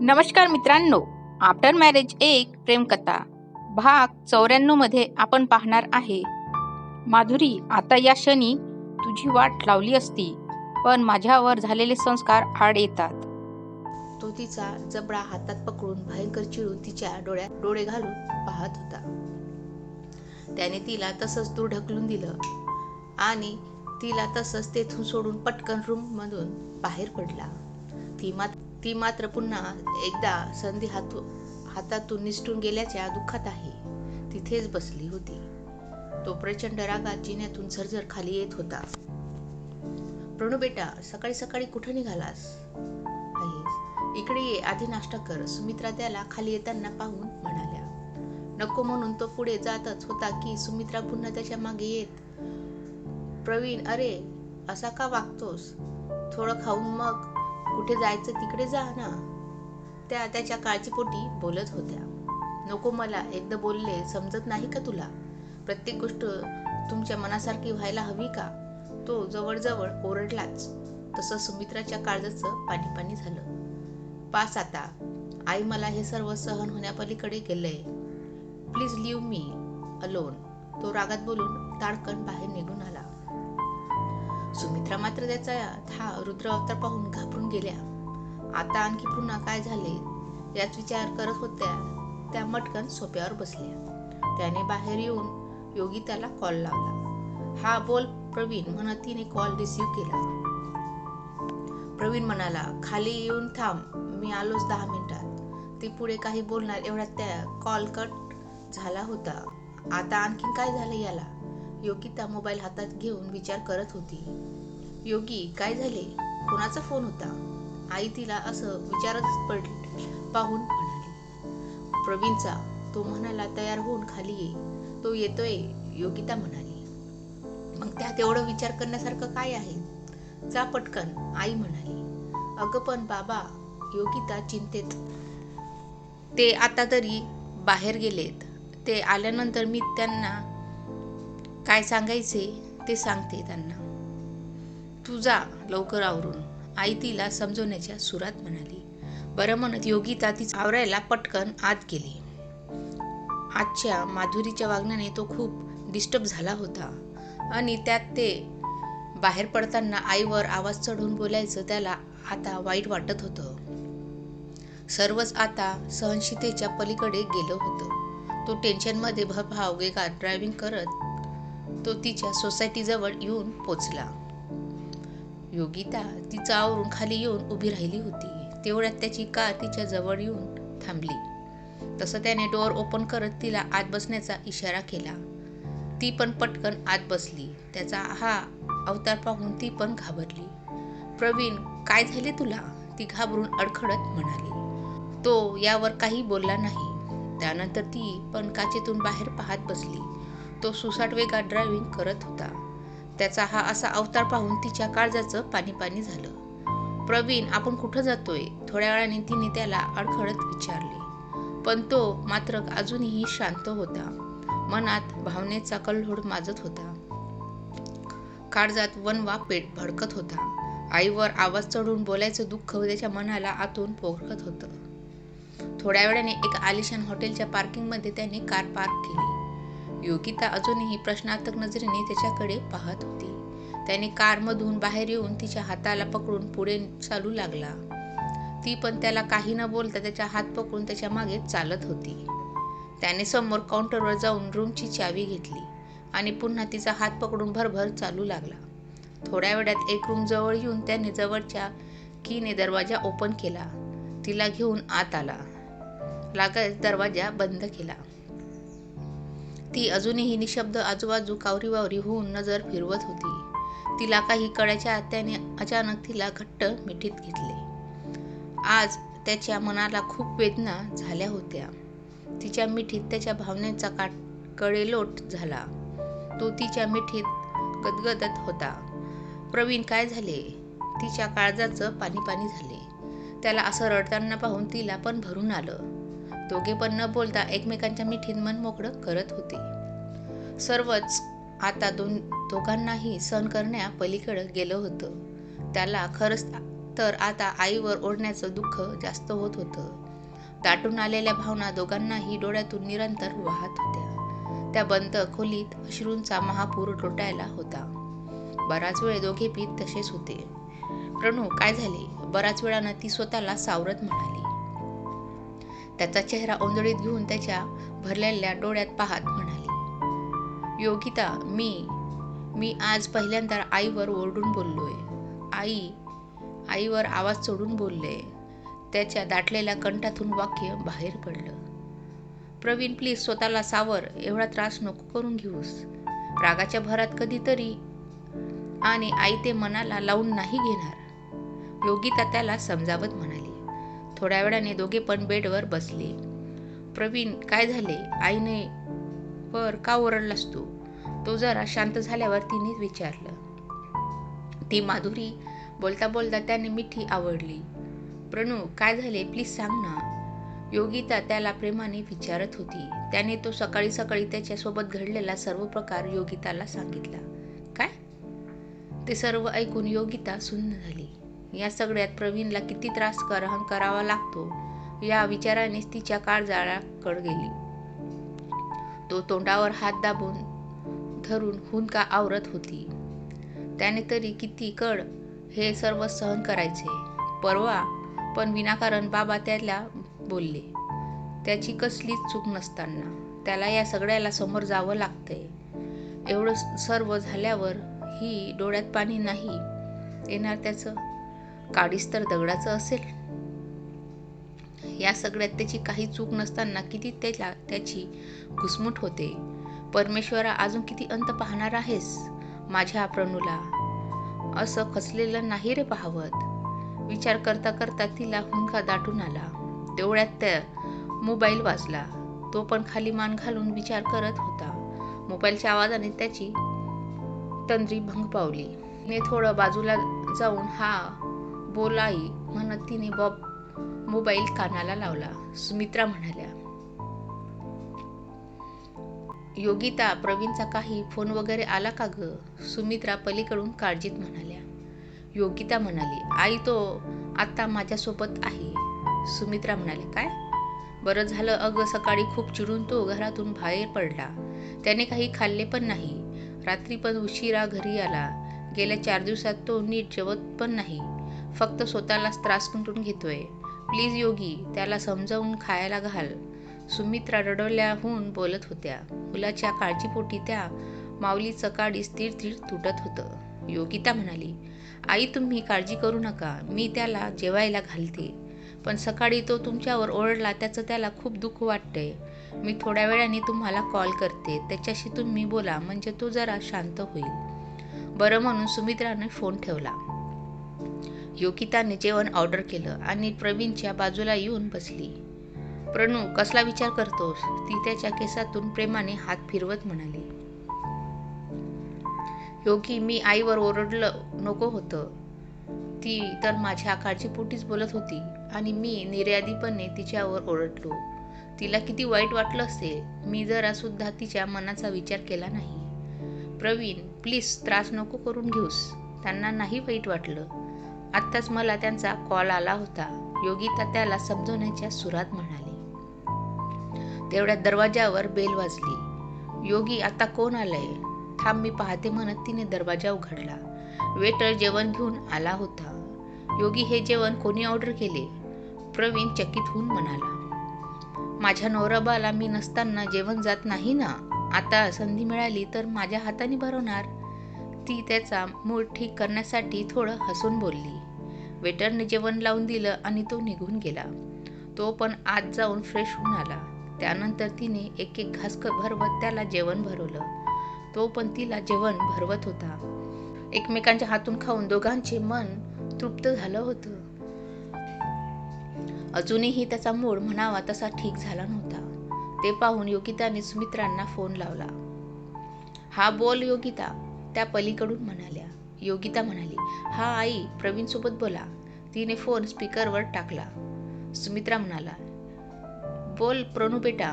नमस्कार मित्रांनो after marriage एक प्रेमकथा भाग चौऱ्याण्णवमध्ये आपण पाहणार आहे. माधुरी आता या क्षणी तुझी वाट लावली असती पण माझ्यावर झालेले संस्कार आड येतात. तो तिचा जबडा हातात पकडून भयंकर चिडून तिच्या डोळ्यात डोळे घालून पाहत होता. त्याने तिला तसंच दूर ढकलून दिलं आणि तिला तसंच तेथून सोडून पटकन रूम मधून बाहेर पडला. ती मात्र ती मात्र पुन्हा एकदा संधी हातू हातातून निसटून गेल्याच्या दुःखात आहे. तिथेच बसली होती. तो प्रचंड रागात जिन्यातून झरझर खाली येत होता. प्रणू बेटा सकाळी सकाळी कुठं निघालास? आहेस इकडे ये आधी नाश्ता कर. सुमित्रा त्याला खाली येताना पाहून म्हणाल्या. नको म्हणून तो पुढे जातच होता की सुमित्रा पुन्हा त्याच्यामागे येत. प्रवीण अरे असा का वागतोस? थोडं खाऊन मग. कुठे जायचं तिकडे जा ना. त्या त्याच्या काळजीपोटी बोलत होत्या. नको मला एकदा बोलले समजत नाही का तुला? प्रत्येक गोष्ट तुमच्या मनासारखी व्हायला हवी का? तो जवळजवळ ओरडलाच. तसं सुमित्राच्या काळजाचं पाणी पाणी झालं. पास आता. आई मला हे सर्व सहन होण्यापलीकडे गेलंय. Please leave me alone. तो रागात बोलून ताडकन बाहेर निघून आला. सुमित्रा मात्र त्याचा हा रुद्र अवतार पाहून घाबरून गेल्या. आता आणखी पुन्हा काय झाले याच विचार करत होत्या त्या मटकन सोप्यावर बसल्या. त्याने बाहेर येऊन योगी त्याला कॉल लावला. हा बोल प्रवीण म्हणत तिने कॉल रिसीव्ह केला. प्रवीण म्हणाला खाली येऊन थांब मी आलोच दहा मिनिटात. ती पुढे काही बोलणार एवढ्यात त्या कॉल कट झाला होता. आता आणखीन काय झालं याला? योगिता मोबाईल हातात घेऊन विचार करत होती. योगी काय झाले? कोणाचा फोन होता? आई तिला असं विचारत पड पाहून म्हणाली. प्रवीणचा. तो म्हणाला तयार होऊन खाली ये. तो येतोय. योगिता म्हणाली. मग त्यात एवढं विचार करण्यासारखं काय आहे? जा पटकन आई म्हणाली. अगं पण बाबा योगिता चिंतेत. ते आता तरी बाहेर गेलेत. ते आल्यानंतर मी त्यांना काय सांगायचे ते सांगते त्यांना. तू जा लवकर आवरून. आई तिला समजवण्याच्या सुरात म्हणाली. बरं म्हणत योगिता ती आवरायला पटकन आत गेली. आजच्या माधुरीच्या वागण्याने तो खूप डिस्टर्ब झाला होता आणि त्यात ते बाहेर पडताना आईवर आवाज चढवून बोलायचं त्याला आता वाईट वाटत होतं. सर्वच आता सहनशीतेच्या पलीकडे गेलं होतं. तो टेन्शनमध्ये भरभाव वेगात ड्रायव्हिंग करत तो तिच्या सोसायटीजवळ येऊन पोचला. योगिता तिचा आवरून खाली येऊन उभी राहिली होती. तेवढ्यात त्याची कार तिच्या जवळ येऊन थांबली. तसं त्याने डोअर ओपन करत तिला आत बसण्याचा इशारा केला. ती पण पटकन आत बसली. त्याचा हा अवतार पाहून ती पण घाबरली. प्रवीण काय झाले तुला? ती घाबरून अडखडत म्हणाली. तो यावर काही बोलला नाही. त्यानंतर ती पण काचेतून बाहेर पाहत बसली. तो सुसाट वेगात ड्रायव्हिंग करत होता. त्याचा हा असा अवतार पाहून तिच्या काळजाचं पाणी पाणी झालं. प्रवीण आपण कुठं जातोय? थोड्या वेळाने तिने त्याला अडखळत विचारले. पण तो मात्र अजूनही शांत होता. मनात भावनेचा कल्होड माजत होता. काळजात वनवा पेट भडकत होता. आईवर आवाज चढून बोलायचं दुःख त्याच्या मनाला आतून पोखरत होतं. थोड्या वेळाने एका आलिशान हॉटेलच्या पार्किंगमध्ये त्याने कार पार्क केली. योगिता अजूनही प्रश्नार्थक नजरेने त्याच्याकडे पाहत होती. त्याने कारमधून बाहेर येऊन तिच्या हाताला पकडून पुढे चालू लागला. ती पण त्याला काही न बोलता त्याच्या हात पकडून त्याच्यामागे चालत होती. त्याने समोर काउंटरवर जाऊन रूमची चावी घेतली आणि पुन्हा तिचा हात पकडून भरभर चालू लागला. थोड्या वेळात एक रूम जवळ येऊन त्याने जवळच्या कीने दरवाजा ओपन केला. तिला घेऊन आत आला. लागत दरवाजा बंद केला. ती अजूनही निशब्द आजूबाजू कावरी वावरी होऊन नजर फिरवत होती. तिला काही कळ्याच्या आत्याने अचानक तिला घट्ट मिठीत घेतले. आज त्याच्या मनाला खूप वेदना झाल्या होत्या. तिच्या मिठीत त्याच्या भावनेचा काट कडेलोट झाला. तो तिच्या मिठीत गदगदत होता. प्रवीण काय झाले? तिच्या काळजाचं पाणी पाणी झाले. त्याला असं रडताना पाहून तिला पण भरून आलं. दोघे पण न बोलता एकमेकांच्या मिठीत मन मोकळं करत होते. सर्वच आता दोन दोघांनाही सहन करण्या पलीकडं गेलं होतं. त्याला खरंच तर आता आईवर ओढण्याचं दुःख जास्त होत होतं. दाटून आलेल्या भावना दोघांनाही डोळ्यातून निरंतर वाहत होत्या. त्या बंद खोलीत अश्रूंचा महापूर लोटायला होता. बराच वेळ दोघे पीत तसेच होते. प्रणू काय झाले? बराच वेळानं ती स्वतःला सावरत म्हणाली. त्याचा चेहरा ओंजळीत घेऊन त्याच्या भरलेल्या डोळ्यात पाहत म्हणाली योगिता मी मी आज पहिल्यांदा आईवर ओरडून बोललोय. आई आईवर आवाज चढून बोलले. त्याच्या दाटलेल्या कंठातून वाक्य बाहेर पडलं. प्रवीण प्लीज स्वतःला सावर एवढा त्रास नको करून घेऊस. रागाच्या भरात कधीतरी आणि आई ते मनाला लावून नाही घेणार. योगिता त्याला समजावत म्हणाली. थोड्या वेळाने दोघे पण बेडवर बसले. प्रवीण काय झाले? आईने वर का ओरडलास तू? तो जरा शांत झाल्यावर तिने विचारलं. ती माधुरी? बोलता बोलता त्याने मिठी आवडली. प्रणू काय झाले? प्लीज सांग ना. योगिता त्याला प्रेमाने विचारत होती. त्याने तो सकाळी सकाळी त्याच्यासोबत घडलेला सर्व प्रकार योगिताला सांगितला. काय? ते सर्व ऐकून योगिता सुन्न झाली. या सगळ्यात प्रवीणला किती त्रास करहन करावा लागतो या विचारानेच तिच्या काळजाळाकड गेली. तो तोंडावर हात दाबून धरून हुंका आवरत होती. त्याने तरी किती कड हे सर्व सहन करायचे? परवा पण विनाकारण बाबा त्याला बोलले त्याची कसलीच चूक नसताना त्याला या सगळ्याला समोर जावं लागतंय. एवढं सर्व झाल्यावर ही डोळ्यात पाणी नाही येणार त्याचं काडीस तर दगडाचं असेल. या सगळ्यात त्याची काही चूक नसताना किती त्याला त्याची घुसमुट होते. परमेश्वरा अजून किती अंत पाहणार आहेस? माझ्या प्रणूला असं खचलेलं नाही रे पाहवत. विचार करता करता तिला हुंका दाटून आला. तेवढ्यात त्या मोबाईल वाजला. तो पण खाली मान घालून विचार करत होता. मोबाईलच्या आवाजाने त्याची तंद्री भंग पावली. मी थोडं बाजूला जाऊन हा बोलाई म्हणत तिने बॉब मोबाईल कानाला लावला. सुमित्रा म्हणाल्या योगिता प्रवीणचा काही फोन वगैरे आला का ग? सुमित्रा पलीकडून काळजीत म्हणाल्या. योगिता म्हणाली आई तो आत्ता माझ्यासोबत आहे. सुमित्रा म्हणाली काय? बरं झालं अगं सकाळी खूप चिडून तो घरातून बाहेर पडला. त्याने काही खाल्ले पण नाही. रात्री पण उशिरा घरी आला. गेल्या चार दिवसात तो नीट जेवत पण नाही. फक्त स्वतःलाच त्रास कुंटून घेतोय. प्लीज योगी त्याला समजावून खायला घाल. सुमित्रा रडवल्याहून बोलत होत्या. मुलाच्या काळजीपोटी त्या माऊलीचं काडी स्थिर स्थिर तुटत होतं. योगिता म्हणाली आई तुम्ही काळजी करू नका. मी त्याला जेवायला घालते. पण सकाळी तो तुमच्यावर ओरडला त्याचं त्याला खूप दुःख वाटतंय. मी थोड्या वेळाने तुम्हाला कॉल करते. त्याच्याशी तुम्ही बोला म्हणजे तो जरा शांत होईल. बरं म्हणून सुमित्राने फोन ठेवला. योगिताने जेवण ऑर्डर केलं आणि प्रवीणच्या बाजूला येऊन बसली. प्रणू कसला विचार करतोस? ती त्याच्या केसातून प्रेमाने हात फिरवत म्हणाली. योगी मी आईवर ओरडलं नको होतं. ती तर माझ्या काळजीपोटीच बोलत होती आणि मी निर्यादीपणे तिच्यावर ओरडलो. तिला किती वाईट वाटलं असेल मी जरा सुद्धा तिच्या मनाचा विचार केला नाही. प्रवीण प्लीज त्रास नको करून घेऊस. त्यांना नाही वाईट वाटलं. आत्ताच मला त्यांचा कॉल आला होता. योगिता त्याला समजवण्याच्या सुरात म्हणाली. तेवढ्या दरवाजावर बेल वाजली. योगी आता कोण आलंय? थांब मी पाहते म्हणत तिने दरवाजा उघडला. वेटर जेवण घेऊन आला होता. योगी हे जेवण कोणी ऑर्डर केले? प्रवीण चकित होऊन म्हणाला. माझ्या नवराबाला मी नसताना जेवण जात नाही ना? आता संधी मिळाली तर माझ्या हाताने भरवणार. ती त्याचा मूड ठीक करण्यासाठी थोडं हसून बोलली. वेटरने जेवण लावून दिलं आणि तो निघून गेला. तो पण आत जाऊन फ्रेश होऊन आला. त्यानंतर तिने एक एक घास भरवत त्याला जेवण भरवलं. तो पण तिला जेवण भरवत होता. एकमेकांच्या हातून खाऊन दोघांचे मन तृप्त झालं होतं. अजूनही त्याचा मूड म्हणावा तसा ठीक झाला नव्हता. ते पाहून योगिताने सुमित्रांना फोन लावला. हा बोल योगिता. त्या पलीकडून म्हणाल्या. योगिता म्हणाली हा आई प्रवीण सोबत बोला. तिने फोन स्पीकरवर टाकला. सुमित्रा म्हणाला बोल प्रणू बेटा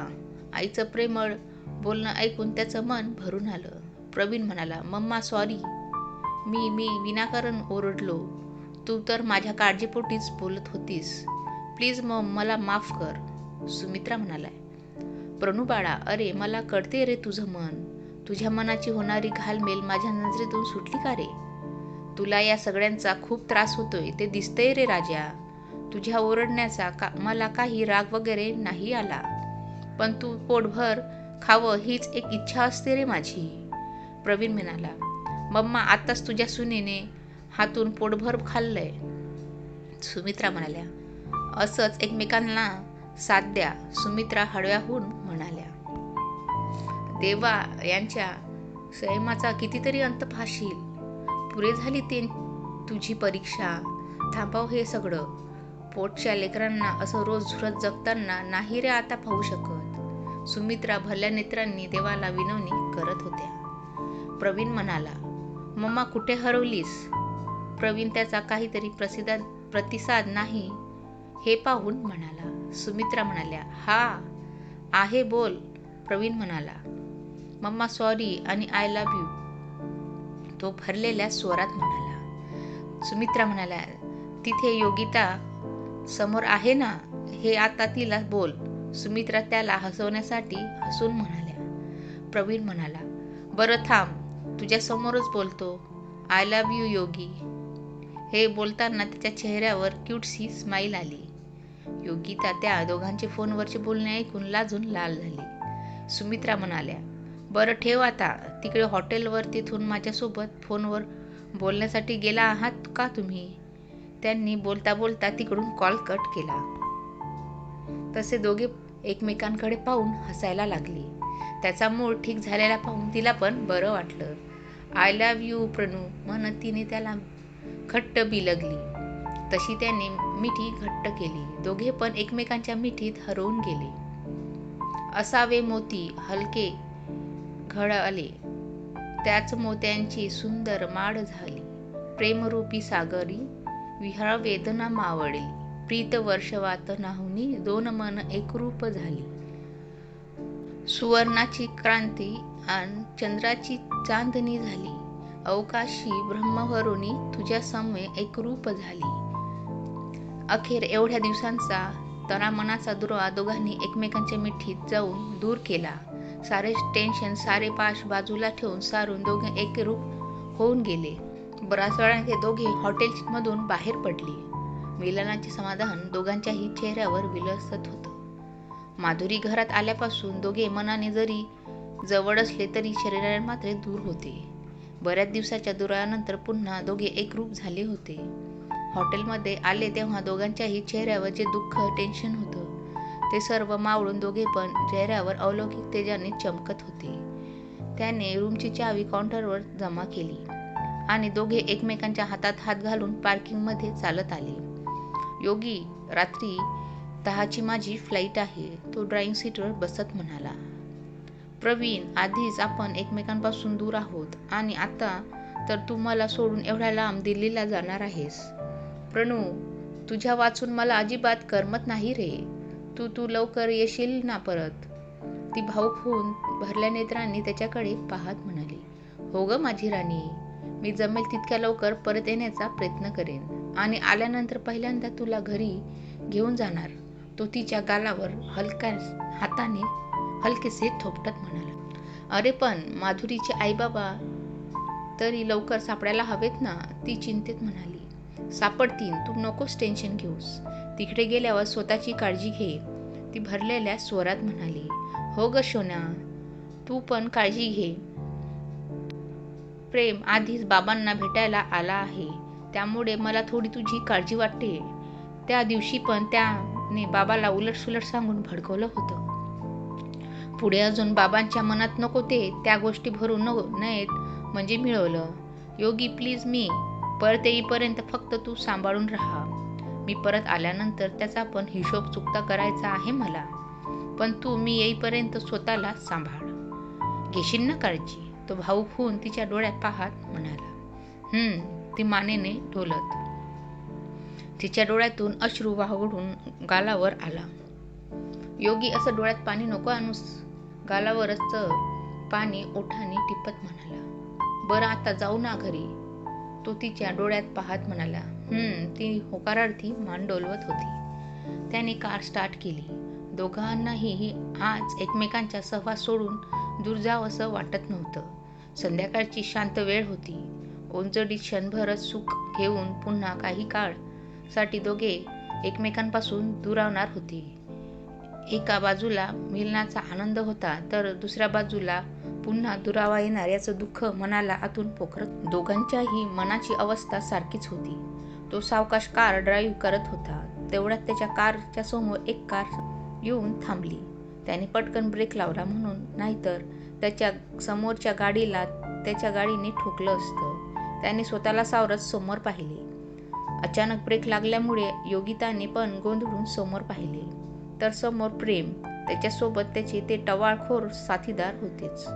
आईचं प्रेमळ बोलणं ऐकून त्याचं मन भरून आलं. प्रवीण म्हणाला मम्मा सॉरी मी मी विनाकारण ओरडलो. तू तर माझ्या काळजीपोटीच बोलत होतीस. प्लीज मग मला माफ कर. सुमित्रा म्हणालाय प्रणू बाळा अरे मला कळते रे तुझं मन. तुझ्या मनाची होणारी घालमेल माझ्या नजरेतून सुटली का रे? तुला या सगळ्यांचा खूप त्रास होतोय ते दिसतंय रे राजा. तुझ्या ओरडण्याचा का मला काही राग वगैरे नाही आला. पण तू पोटभर खावं हीच एक इच्छा असते रे माझी. प्रवीण म्हणाला मम्मा आताच तुझ्या सुनेने हातून पोटभर खाल्लंय. सुमित्रा म्हणाल्या असंच एकमेकांना साथ द्या सुमित्रा हळव्याहून म्हणाल्या. देवा यांच्या संयमाचा कितीतरी अंत फाशील. पुरे झाली ते तुझी परीक्षा. थांबव हे सगळं. पोटच्या लेकरांना असं रोज झुरत जगताना नाही रे आता पाहू शकत. सुमित्रा भल्या नेत्रांनी देवाला विनवणी करत होत्या. प्रवीण म्हणाला मम्मा कुठे हरवलीस? प्रवीण त्याचा काहीतरी प्रसिद्ध प्रतिसाद नाही. हे पाहून म्हणाला. सुमित्रा म्हणाल्या हा आहे बोल. प्रवीण म्हणाला मम्मा सॉरी आणि आय लव्ह यू तो भरलेल्या स्वरात म्हणाला. सुमित्रा म्हणाल्या तिथे योगिता समोर आहे ना? हे आता तिला बोल. सुमित्रा त्याला हसवण्यासाठी हसून म्हणाल्या. प्रवीण म्हणाला बरं थांब तुझ्या समोरच बोलतो. I love you Yogi. हे बोलताना त्याच्या चेहऱ्यावर क्यूटशी स्माईल आली. योगिता त्या दोघांचे फोनवरचे बोलणे ऐकून लाजून लाल झाली. सुमित्रा म्हणाल्या बरं ठेव आता. तिकडे हॉटेलवर तिथून माझ्यासोबत फोनवर बोलण्यासाठी गेला आहात का तुम्ही? त्यांनी बोलता बोलता तिकडून कॉल कट केला. तसे दोघे एकमेकांकडे पाहून हसायला लागली. त्याचा मूळ ठीक झालेला पाहून तिला पण बरं वाटलं. आय लव्ह यू प्रणू म्हणत तिने त्याला घट्ट बिलगली. तशी त्याने मिठी घट्ट केली. दोघे पण एकमेकांच्या मिठीत हरवून गेले. असावे मोती हलके घडआले त्याच मोत्यांची सुंदर माळ झाली. प्रेमरूपी सागरी विहळ वेदना मावळली. प्रीत वर्षवात नाहुनी दोन मन एकरूप झाली. सुवर्णाची क्रांती आणि चंद्राची चांदणी झाली. अवकाशी ब्रह्मवरुणी तुझ्या समवे एकरूप झाली. अखेर एवढ्या दिवसांचा तणा मनाचा दुरावा दोघांनी एकमेकांच्या मिठीत जाऊन दूर केला. सारे टेन्शन सारे पाश बाजूला ठेवून सारून दोघे एकरूप होऊन गेले. बराच वेळाने ते दोघे हॉटेलमधून बाहेर पडले. मिलनाचे समाधान दोघांच्याही चेहऱ्यावर विलसत होतं. माधुरी घरात आल्यापासून दोघे मनाने जरी जवळ असले तरी शरीराने मात्र दूर होते. बऱ्याच दिवसाच्या दुरानंतर पुन्हा दोघे एकरूप झाले होते. हॉटेलमध्ये आले तेव्हा दोघांच्याही चेहऱ्यावर जे दुःख टेन्शन होतं ते सर्व मावळून दोघे पण चेहऱ्यावर अलौकिक तेजाने चमकत होते. त्याने रूमची चावी काउंटरवर जमा केली आणि दोघे एकमेकांच्या हातात हात घालून पार्किंगमध्ये चालत आले. योगी रात्री दहाची माझी फ्लाईट आहे तो ड्राईव्हिंग सीटवर बसत म्हणाला. प्रवीण आधीच आपण एकमेकांपासून दूर आहोत आणि आता तर तू मला सोडून एवढ्या लांब दिल्लीला जाणार आहेस. प्रणू तुझ्या वाचून मला अजिबात करमत नाही रे. तू तू लवकर येशील ना परत? ती भाऊक होऊन भरल्या नेत्रांनी त्याच्याकडे पाहत म्हणाली हो ग माझी राणी मी जमेल तितक्या लवकर परत येण्याचा प्रयत्न करेन. आणि आल्यानंतर पहिल्यांदा तुला घरी घेऊन जाणार. तो तिच्या गालावर हलक्या हाताने हलकेसे थोपटत म्हणाला अरे पण माधुरीचे आईबाबा तरी लवकर सापडायला हवेत ना? ती चिंतेत म्हणाली सापडतील. तू नकोस टेन्शन घेऊस. तिकडे गेल्यावर स्वतःची काळजी घे. ती भरलेल्या स्वरात म्हणाली हो ग शोना तू पण काळजी घे. प्रेम आधीच बाबांना भेटायला आला आहे. त्यामुळे मला थोडी तुझी काळजी वाटते. त्या दिवशी पण त्याने बाबाला उलटसुलट सांगून भडकवलं होतं. पुढे अजून बाबांच्या मनात नको ते त्या गोष्टी भरून न नयेत म्हणजे मिळवलं. योगी प्लीज मी परत येईपर्यंत फक्त तू सांभाळून राहा. मी परत आल्यानंतर त्याचा पण हिशोब चुकता करायचा आहे मला. पण तू मी येईपर्यंत स्वतःला सांभाळ. घेशील ना काळजी? तो भाऊक होऊन तिच्या डोळ्यात पाहत म्हणाला. हम्म ती मानेने ढोलत. तिच्या डोळ्यातून अश्रू वाहून गालावर आला. योगी असं डोळ्यात पाणी नको आणूस. गालावरच पाणी ओठाने टिपत म्हणाला. बरं आता जाऊ ना घरी. तो तिच्या डोळ्यात पाहत म्हणाला. ती होकारार्थी मान डोलवत होती. त्याने कार स्टार्ट केली. दोघांनाही आज एकमेकांच्या सहवास सोडून दूर जावंसं वाटत नव्हतं. संध्याकाळची शांत वेळ होती. ओंजडीत क्षणभरच सुख घेऊन पुन्हा काही काळसाठी दोघे एकमेकांपासून दुरावणार होते. एका बाजूला मिलनाचा आनंद होता तर दुसऱ्या बाजूला पुन्हा दुरावा येणार याचं दुःख मनाला आतून पोखरत दोघांच्याही मनाची अवस्था सारखीच होती. तो सावकाश कार ड्राईव्ह करत होता. तेवढ्यात त्याच्या कारच्या समोर एक कार येऊन थांबली. त्याने पटकन ब्रेक लावला म्हणून नाहीतर त्याच्या समोरच्या गाडीला त्याच्या गाडीने ठोकलं असतं. त्याने स्वतःला सावरत समोर पाहिले. अचानक ब्रेक लागल्यामुळे योगिताने पण गोंधळून समोर पाहिले. तर समोर प्रेम त्याच्यासोबत त्याचे ते टवाळखोर साथीदार होतेच.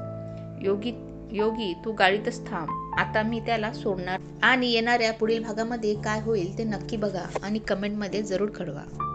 योगी योगी तू गाडीतच थांब. आता मी त्याला सोडणार. आणि येणाऱ्या पुढील भागामध्ये काय होईल ते नक्की बघा आणि कमेंटमध्ये जरूर कळवा.